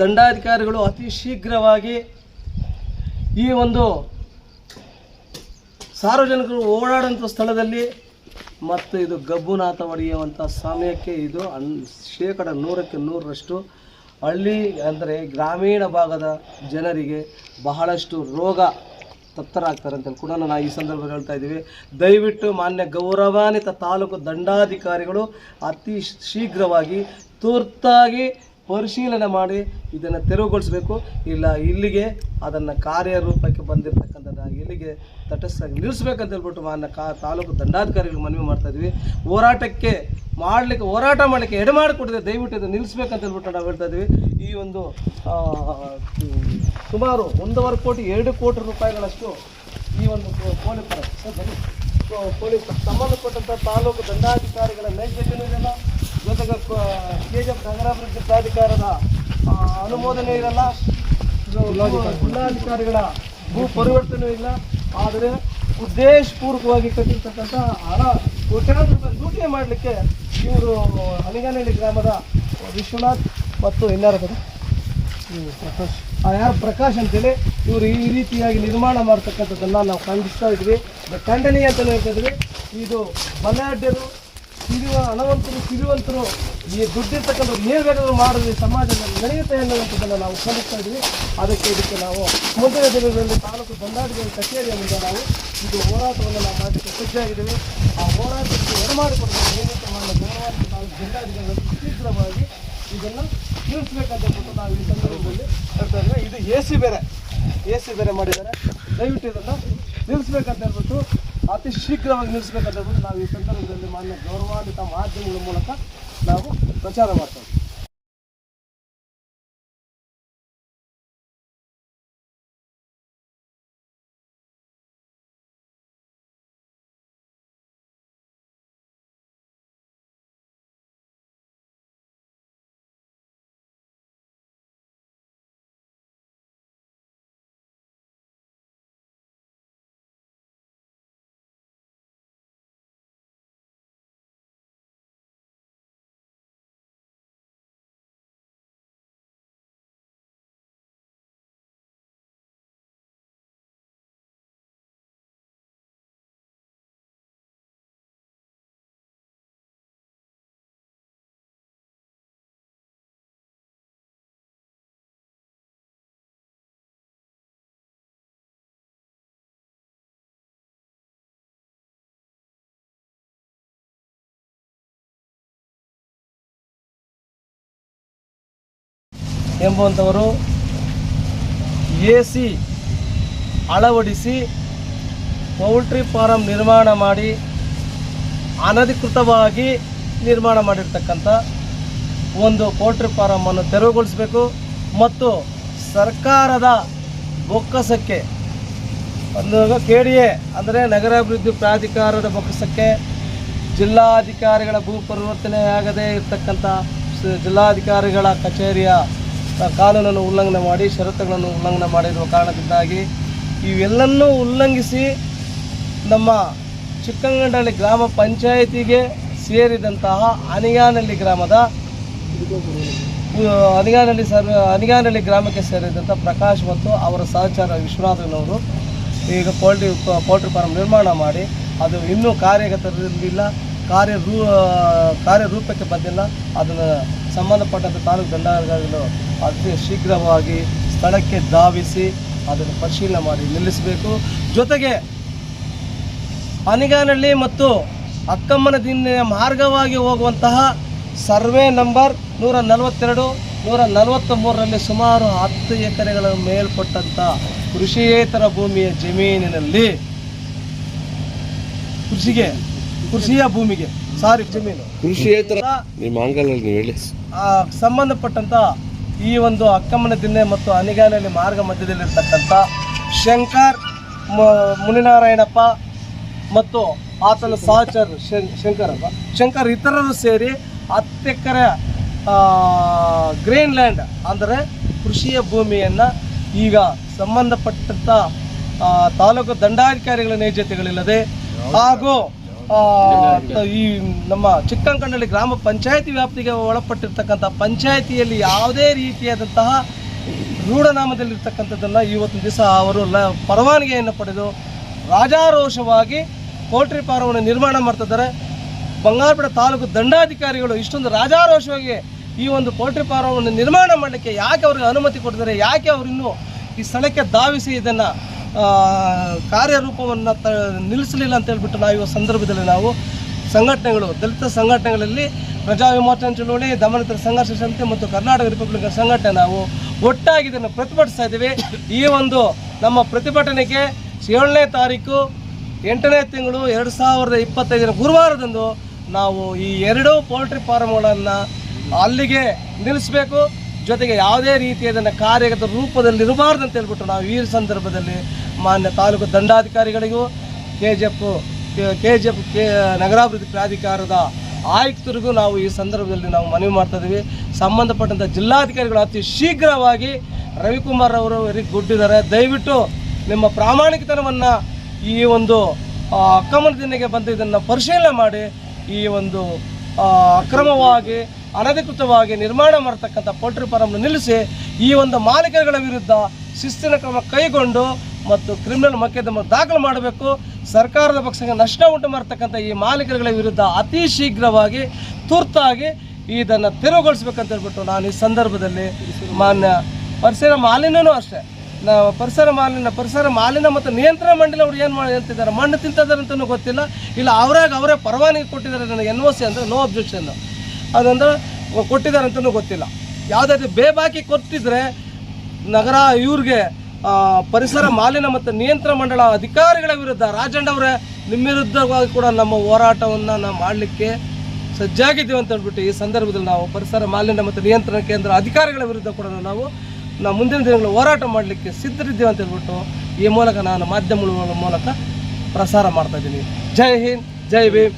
ದಂಡಾಧಿಕಾರಿಗಳು ಅತಿ ಶೀಘ್ರವಾಗಿ ಈ ಒಂದು ಸಾರ್ವಜನಿಕರು ಓಡಾಡುವಂಥ ಸ್ಥಳದಲ್ಲಿ ಮತ್ತು ಇದು ಗಬ್ಬುನಾಥ ಹೊಡೆಯುವಂಥ ಸಮಯಕ್ಕೆ ಇದು ಅನ್ ಶೇಕಡ ನೂರಕ್ಕೆ ನೂರರಷ್ಟು ಹಳ್ಳಿ ಅಂದರೆ ಗ್ರಾಮೀಣ ಭಾಗದ ಜನರಿಗೆ ಬಹಳಷ್ಟು ರೋಗ ತಪ್ತರಾಗ್ತಾರೆ ಅಂತ ಕೂಡ ನಾನು ಈ ಸಂದರ್ಭದಲ್ಲಿ ಹೇಳ್ತಾ ಇದ್ದೀವಿ. ದಯವಿಟ್ಟು ಮಾನ್ಯ ಗೌರವಾನ್ವಿತ ತಾಲೂಕು ದಂಡಾಧಿಕಾರಿಗಳು ಅತಿ ಶೀಘ್ರವಾಗಿ ತುರ್ತಾಗಿ ಪರಿಶೀಲನೆ ಮಾಡಿ ಇದನ್ನು ತೆರವುಗೊಳಿಸಬೇಕು. ಇಲ್ಲ, ಇಲ್ಲಿಗೆ ಅದನ್ನು ಕಾರ್ಯರೂಪಕ್ಕೆ ಬಂದಿರತಕ್ಕಂಥದ್ದು ಇಲ್ಲಿಗೆ ತಟಸ್ಥಾಗಿ ನಿಲ್ಲಿಸ್ಬೇಕಂತ ಹೇಳ್ಬಿಟ್ಟು ಮಾನ್ಯ ಕಾ, ತಾಲೂಕು ದಂಡಾಧಿಕಾರಿಗಳು ಮನವಿ ಮಾಡ್ತಾ ಇದ್ವಿ. ಹೋರಾಟಕ್ಕೆ ಮಾಡಲಿಕ್ಕೆ, ಹೋರಾಟ ಮಾಡಲಿಕ್ಕೆ ಎಡೆ ಮಾಡಿಕೊಟ್ಟಿದೆ. ದಯವಿಟ್ಟು ಇದು ನಿಲ್ಲಿಸ್ಬೇಕಂತ ಹೇಳ್ಬಿಟ್ಟು ನಾವು ಹೇಳ್ತಾ ಇದ್ವಿ. ಈ ಒಂದು ಸುಮಾರು ಒಂದೂವರೆ ಕೋಟಿ, ಎರಡು ಕೋಟಿ ರೂಪಾಯಿಗಳಷ್ಟು ಈ ಒಂದು ಪೊಲೀಸ್ ಸಂಬಂಧಪಟ್ಟಂಥ ತಾಲೂಕು ದಂಡಾಧಿಕಾರಿಗಳ ಜೊತೆಗೆ ಎಫ್ ನಗರಾಭಿವೃದ್ಧಿ ಪ್ರಾಧಿಕಾರದ ಅನುಮೋದನೆ ಇರಲ್ಲ. ಜಿಲ್ಲಾಧಿಕಾರಿಗಳ. ಭೂ ಪರಿವರ್ತನೆ ಇಲ್ಲ. ಆದರೆ ಉದ್ದೇಶಪೂರ್ವಕವಾಗಿ ಕಟ್ಟಿರ್ತಕ್ಕಂಥ ಹಣ ಕೋಟ್ಯಾಂತರ ರೂಪಾಯಿ ಲೂಟಿ ಮಾಡಲಿಕ್ಕೆ ಇವರು ಹನಿಗಾನಹಳ್ಳಿ ಗ್ರಾಮದ ವಿಶ್ವನಾಥ್ ಮತ್ತು ಇನ್ಯಾರ ಪ್ರಕಾಶ್ ಯಾರು ಪ್ರಕಾಶ್ ಅಂತೇಳಿ ಇವರು ಈ ರೀತಿಯಾಗಿ ನಿರ್ಮಾಣ ಮಾಡ್ತಕ್ಕಂಥದ್ದನ್ನ ನಾವು ಖಂಡಿಸ್ತಾ ಇದ್ವಿ. ಖಂಡನೀಯ ಅಂತಲೇ ಹೇಳ್ತಾ ಇದ್ವಿ. ಇದು ಬಲಾಢ್ಯರು ಸಿರಿವ ಹಣವಂತರು ಸಿರಿವಂತರು ಈ ದುಡ್ಡಿರ್ತಕ್ಕಂಥ ಮೇಲ್ಗಡೆ ಮಾಡಿದ್ರೆ ಸಮಾಜದಲ್ಲಿ ನಡೆಯುತ್ತೆ ಅನ್ನುವಂಥದ್ದನ್ನು ನಾವು ಖಂಡಿಸ್ತಾ ಇದ್ದೀವಿ. ಅದಕ್ಕೆ ಇದಕ್ಕೆ ನಾವು ಮುಂದಿನ ದಿನಗಳಲ್ಲಿ ತಾಲೂಕು ದಂಡಾಧಿಕಾರಿ ಕಚೇರಿಯ ಮುಂದೆ ನಾವು ಇದು ಹೋರಾಟವನ್ನು ನಾವು ಮಾಡಲಿಕ್ಕೆ ಸಜ್ಜಾಗಿದ್ದೀವಿ ಆ ಹೋರಾಟಕ್ಕೆ ಎಡಮಾಡಿಕೊಡಬೇಕು ಏನಿತ್ತು ಮಾಡಲು ಗೌರವಾನ್ವಿತ ತಾಲೂಕು ದಂಡಾಧಿಕಾರಿಗಳು ಶೀಘ್ರವಾಗಿ ಇದನ್ನು ತಿಳಿಸ್ಬೇಕಂತ ಹೇಳ್ಬಿಟ್ಟು ನಾವು ಈ ಸಂದರ್ಭದಲ್ಲಿ ಹೇಳ್ತಾ ಇದ್ದೀವಿ. ಇದು ಎ ಸಿ ಬೇರೆ, ಎ ಸಿ ಬೇರೆ ಮಾಡಿದ್ದಾರೆ. ದಯವಿಟ್ಟು ಇದನ್ನು ನಿಲ್ಲಿಸ್ಬೇಕಂತ ಹೇಳ್ಬಿಟ್ಟು ಅತಿ ಶೀಘ್ರವಾಗಿ ನಿಲ್ಲಿಸ್ಬೇಕಂತ ಹೇಳ್ಬಿಟ್ಟು ನಾವು ಈ ಸಂದರ್ಭದಲ್ಲಿ ಮಾನ್ಯ ಗೌರವಾನ್ವಿತ ಮಾಧ್ಯಮಗಳ ಮೂಲಕ ನಾವು ಪ್ರಚಾರ ಮಾಡ್ತಾ ಎಂಬುವಂಥವರು ಎ ಸಿ ಅಳವಡಿಸಿ ಪೌಲ್ಟ್ರಿ ಫಾರಂ ನಿರ್ಮಾಣ ಮಾಡಿ ಅನಧಿಕೃತವಾಗಿ ನಿರ್ಮಾಣ ಮಾಡಿರ್ತಕ್ಕಂಥ ಒಂದು ಪೌಲ್ಟ್ರಿ ಫಾರಮನ್ನು ತೆರವುಗೊಳಿಸಬೇಕು ಮತ್ತು ಸರ್ಕಾರದ ಬೊಕ್ಕಸಕ್ಕೆ ಒಂದು ಕೆ ಡಿ ಎ ಅಂದರೆ ನಗರಾಭಿವೃದ್ಧಿ ಪ್ರಾಧಿಕಾರದ ಬೊಕ್ಕಸಕ್ಕೆ ಜಿಲ್ಲಾಧಿಕಾರಿಗಳ ಭೂ ಪರಿವರ್ತನೆ ಆಗದೇ ಇರತಕ್ಕಂಥ ಜಿಲ್ಲಾಧಿಕಾರಿಗಳ ಕಚೇರಿಯ ಕಾನೂನನ್ನು ಉಲ್ಲಂಘನೆ ಮಾಡಿ, ಷರತ್ತುಗಳನ್ನು ಉಲ್ಲಂಘನೆ ಮಾಡಿರುವ ಕಾರಣದಿಂದಾಗಿ ಇವೆಲ್ಲನ್ನೂ ಉಲ್ಲಂಘಿಸಿ ನಮ್ಮ ಚಿಕ್ಕಂಗಂಡಳ್ಳಿ ಗ್ರಾಮ ಪಂಚಾಯಿತಿಗೆ ಸೇರಿದಂತಹ ಅನಿಗಾನಹಳ್ಳಿ ಗ್ರಾಮದ ಅನಿಗಾನಹಳ್ಳಿ ಸರ್, ಅನಿಗಾನಹಳ್ಳಿ ಗ್ರಾಮಕ್ಕೆ ಸೇರಿದಂಥ ಪ್ರಕಾಶ್ ಮತ್ತು ಅವರ ಸಹಚಾರ ವಿಶ್ವನಾಥನವರು ಈಗ ಪೋಲ್ಟ್ರಿ ಪೋಲ್ಟ್ರಿ ಫಾರ್ಮ್ ನಿರ್ಮಾಣ ಮಾಡಿ, ಅದು ಇನ್ನೂ ಕಾರ್ಯಗತರಿಲ್ಲ ಕಾರ್ಯ ರೂ ಕಾರ್ಯರೂಪಕ್ಕೆ ಬಂದಿಲ್ಲ. ಅದನ್ನು ಸಂಬಂಧಪಟ್ಟಂಥ ತಾಲೂಕು ದಂಡಾಧಿಕಾರಿಗಳು ಅತಿ ಶೀಘ್ರವಾಗಿ ಸ್ಥಳಕ್ಕೆ ಧಾವಿಸಿ ಅದನ್ನು ಪರಿಶೀಲನೆ ಮಾಡಿ ನಿಲ್ಲಿಸಬೇಕು. ಜೊತೆಗೆ ಅನಿಗಾನಹಳ್ಳಿ ಮತ್ತು ಅಕ್ಕಮ್ಮನ ದಿನ ಮಾರ್ಗವಾಗಿ ಹೋಗುವಂತಹ ಸರ್ವೆ ನಂಬರ್ ನೂರ ನಲವತ್ತೆರಡು, ನೂರ ನಲವತ್ತ ಮೂರರಲ್ಲಿ ಸುಮಾರು ಹತ್ತು ಎಕರೆಗಳ ಮೇಲ್ಪಟ್ಟಂಥ ಕೃಷಿಯೇತರ ಭೂಮಿಯ ಜಮೀನಿನಲ್ಲಿ ಕೃಷಿಗೆ ಕೃಷಿಯ ಭೂಮಿಗೆ ಸಾರಿ ಜಮೀನು. ಕೃಷಿಯೇತರ ನಿಮ್ಮ ಅಂಗಲಲ್ಲಿ ನೀವು ಹೇಳಿ. ಆ ಸಂಬಂಧಪಟ್ಟಂಥ ಈ ಒಂದು ಅಕ್ಕಮ್ಮನ ದಿನ್ನೆ ಮತ್ತು ಅನಿಗಾನಲ್ಲಿ ಮಾರ್ಗ ಮಧ್ಯದಲ್ಲಿರ್ತಕ್ಕಂಥ ಶಂಕರ್ ಮುನಿನಾರಾಯಣಪ್ಪ ಮತ್ತು ಆತನ ಸಹಚರ್ ಶಂಕರಪ್ಪ ಶಂಕರ್ ಇತರರು ಸೇರಿ ಹತ್ತು ಎಕರೆ ಗ್ರೀನ್ ಲ್ಯಾಂಡ್ ಅಂದರೆ ಕೃಷಿಯ ಭೂಮಿಯನ್ನು ಈಗ ಸಂಬಂಧಪಟ್ಟಂಥ ತಾಲೂಕು ದಂಡಾಧಿಕಾರಿಗಳ ನೈಜತೆಗಳಿಲ್ಲದೆ ಹಾಗೂ ಈ ನಮ್ಮ ಚಿಕ್ಕಂಕಣ್ಣಳ್ಳಿ ಗ್ರಾಮ ಪಂಚಾಯತಿ ವ್ಯಾಪ್ತಿಗೆ ಒಳಪಟ್ಟಿರ್ತಕ್ಕಂಥ ಪಂಚಾಯತಿಯಲ್ಲಿ ಯಾವುದೇ ರೀತಿಯಾದಂತಹ ರೂಢನಾಮದಲ್ಲಿರ್ತಕ್ಕಂಥದ್ದನ್ನು ಇವತ್ತಿನ ದಿವಸ ಅವರು ಲ, ಪರವಾನಗಿಯನ್ನು ಪಡೆದು ರಾಜಾರೋಷವಾಗಿ ಪೋಲ್ಟ್ರಿ ಫಾರ್ಮನ್ನು ನಿರ್ಮಾಣ ಮಾಡ್ತಿದ್ದಾರೆ. ಬಂಗಾರಪೇಟೆ ತಾಲೂಕು ದಂಡಾಧಿಕಾರಿಗಳು ಇಷ್ಟೊಂದು ರಾಜಾರೋಷವಾಗಿ ಈ ಒಂದು ಪೋಲ್ಟ್ರಿ ಫಾರ್ಮನ್ನು ನಿರ್ಮಾಣ ಮಾಡಲಿಕ್ಕೆ ಯಾಕೆ ಅವ್ರಿಗೆ ಅನುಮತಿ ಕೊಡ್ತಾರೆ ಯಾಕೆ ಅವರಿನ್ನೂ ಈ ಸ್ಥಳಕ್ಕೆ ಧಾವಿಸಿ ಇದನ್ನು ಕಾರ್ಯರೂಪವನ್ನು ತ, ನಿಲ್ಲಿಸಲಿಲ್ಲ ಅಂತ ಹೇಳ್ಬಿಟ್ಟು ನಾವು ಈ ಸಂದರ್ಭದಲ್ಲಿ ನಾವು ಸಂಘಟನೆಗಳು, ದಲಿತ ಸಂಘಟನೆಗಳಲ್ಲಿ ಪ್ರಜಾ ವಿಮೋಚನಾ ಚಳುವಳಿ ದಮನಿತರ ಸಂಘರ್ಷ ಸಮಿತಿ ಮತ್ತು ಕರ್ನಾಟಕ ರಿಪಬ್ಲಿಕ್ ಸಂಘಟನೆ ನಾವು ಒಟ್ಟಾಗಿ ಇದನ್ನು ಪ್ರತಿಭಟಿಸ್ತಾ ಇದ್ದೀವಿ. ಈ ಒಂದು ನಮ್ಮ ಪ್ರತಿಭಟನೆಗೆ ಏಳನೇ ತಾರೀಕು, ಎಂಟನೇ ತಿಂಗಳು ಎರಡು ಸಾವಿರದ ಇಪ್ಪತ್ತೈದರ ಗುರುವಾರದಂದು ನಾವು ಈ ಎರಡೂ ಪೋಲ್ಟ್ರಿ ಫಾರ್ಮ್ಗಳನ್ನು ಅಲ್ಲಿಗೆ ನಿಲ್ಲಿಸಬೇಕು. ಜೊತೆಗೆ ಯಾವುದೇ ರೀತಿಯಾದ ಕಾರ್ಯಗತ ರೂಪದಲ್ಲಿ ಇರಬಾರ್ದು ಅಂತ ಹೇಳ್ಬಿಟ್ಟು ನಾವು ಈ ಸಂದರ್ಭದಲ್ಲಿ ಮಾನ್ಯ taluk ದಂಡಾಧಿಕಾರಿಗಳಿಗೂ K G F K G F K ನಗರಾಭಿವೃದ್ಧಿ ಪ್ರಾಧಿಕಾರದ ಆಯುಕ್ತರಿಗೂ ನಾವು ಈ ಸಂದರ್ಭದಲ್ಲಿ ನಾವು ಮನವಿ ಮಾಡ್ತಾ ಇದ್ದೀವಿ ಸಂಬಂಧಪಟ್ಟಂಥ ಜಿಲ್ಲಾಧಿಕಾರಿಗಳು ಅತಿ ಶೀಘ್ರವಾಗಿ ರವಿಕುಮಾರ್ ಅವರು ವೆರಿ ಗುಡ್ಡಿದ್ದಾರೆ. ದಯವಿಟ್ಟು ನಿಮ್ಮ ಪ್ರಾಮಾಣಿಕತನವನ್ನು ಈ ಒಂದು ಆ, ಅಕ್ಕಮನದಿಂದಗೆ ಬಂದು ಇದನ್ನು ಪರಿಶೀಲನೆ ಮಾಡಿ ಈ ಒಂದು ಅಕ್ರಮವಾಗಿ ಅನಧಿಕೃತವಾಗಿ ನಿರ್ಮಾಣ ಮಾಡತಕ್ಕಂಥ ಪೋಲ್ಟ್ರಿ ಫಾರಂ ನಿಲ್ಲಿಸಿ ಈ ಒಂದು ಮಾಲೀಕರುಗಳ ವಿರುದ್ಧ ಶಿಸ್ತಿನ ಕ್ರಮ ಕೈಗೊಂಡು ಮತ್ತು ಕ್ರಿಮಿನಲ್ ಮೊಕದ್ದಮೆ ದಾಖಲು ಮಾಡಬೇಕು. ಸರ್ಕಾರದ ಪಕ್ಷಕ್ಕೆ ನಷ್ಟ ಉಂಟು ಮಾಡತಕ್ಕಂಥ ಈ ಮಾಲೀಕರುಗಳ ವಿರುದ್ಧ ಅತಿ ಶೀಘ್ರವಾಗಿ ತುರ್ತಾಗಿ ಇದನ್ನು ತೆರವುಗೊಳಿಸ್ಬೇಕಂತ ಹೇಳ್ಬಿಟ್ಟು ನಾನು ಈ ಸಂದರ್ಭದಲ್ಲಿ ಮಾನ್ಯ ಪರಿಸರ ಮಾಲಿನ್ಯನೂ ಅಷ್ಟೇ. ನಾ ಪರಿಸರ ಮಾಲಿನ್ಯ ಪರಿಸರ ಮಾಲಿನ್ಯ ಮತ್ತು ನಿಯಂತ್ರಣ ಮಂಡಳಿ ಅವ್ರು ಏನು ಮಾಡಿ ಅಂತಿದ್ದಾರೆ ಮಣ್ಣು ತಿಂತಿದ್ದಾರೆ ಅಂತಲೂ ಗೊತ್ತಿಲ್ಲ. ಇಲ್ಲ, ಅವರಾಗ ಅವರೇ ಪರವಾನಗಿ ಕೊಟ್ಟಿದ್ದಾರೆ ನನಗೆ ಎನ್ ಒ ಸಿ ಅಂದರೆ ನೋ ಅಬ್ಜೆಕ್ಷನ್ ಅದಂದ್ರೆ ಕೊಟ್ಟಿದ್ದಾರೆ ಅಂತಲೂ ಗೊತ್ತಿಲ್ಲ. ಯಾವುದಾದ್ರು ಬೇಬಾಕಿ ಕೊಟ್ಟಿದ್ರೆ ನಗರ, ಇವ್ರಿಗೆ ಪರಿಸರ ಮಾಲಿನ್ಯ ಮತ್ತು ನಿಯಂತ್ರಣ ಮಂಡಳ ಅಧಿಕಾರಿಗಳ ವಿರುದ್ಧ ರಾಜಣ್ಣ ಅವರೇ ನಿಮ್ಮ ವಿರುದ್ಧವಾಗಿ ಕೂಡ ನಮ್ಮ ಹೋರಾಟವನ್ನು ನಾವು ಮಾಡಲಿಕ್ಕೆ ಸಜ್ಜಾಗಿದ್ದೀವಿ ಅಂತ ಹೇಳ್ಬಿಟ್ಟು ಈ ಸಂದರ್ಭದಲ್ಲಿ ನಾವು ಪರಿಸರ ಮಾಲಿನ್ಯ ಮತ್ತು ನಿಯಂತ್ರಣ ಕೇಂದ್ರ ಅಧಿಕಾರಿಗಳ ವಿರುದ್ಧ ಕೂಡ ನಾವು ನಾವು ಮುಂದಿನ ದಿನಗಳಲ್ಲಿ ಹೋರಾಟ ಮಾಡಲಿಕ್ಕೆ ಸಿದ್ಧರಿದ್ದೀವಿ ಅಂತ ಹೇಳ್ಬಿಟ್ಟು ಈ ಮೂಲಕ ನಾನು ಮಾಧ್ಯಮಗಳ ಮೂಲಕ ಪ್ರಸಾರ ಮಾಡ್ತಾ ಇದ್ದೀನಿ. ಜೈ ಹಿಂದ್, ಜೈ ಭೀಮ್.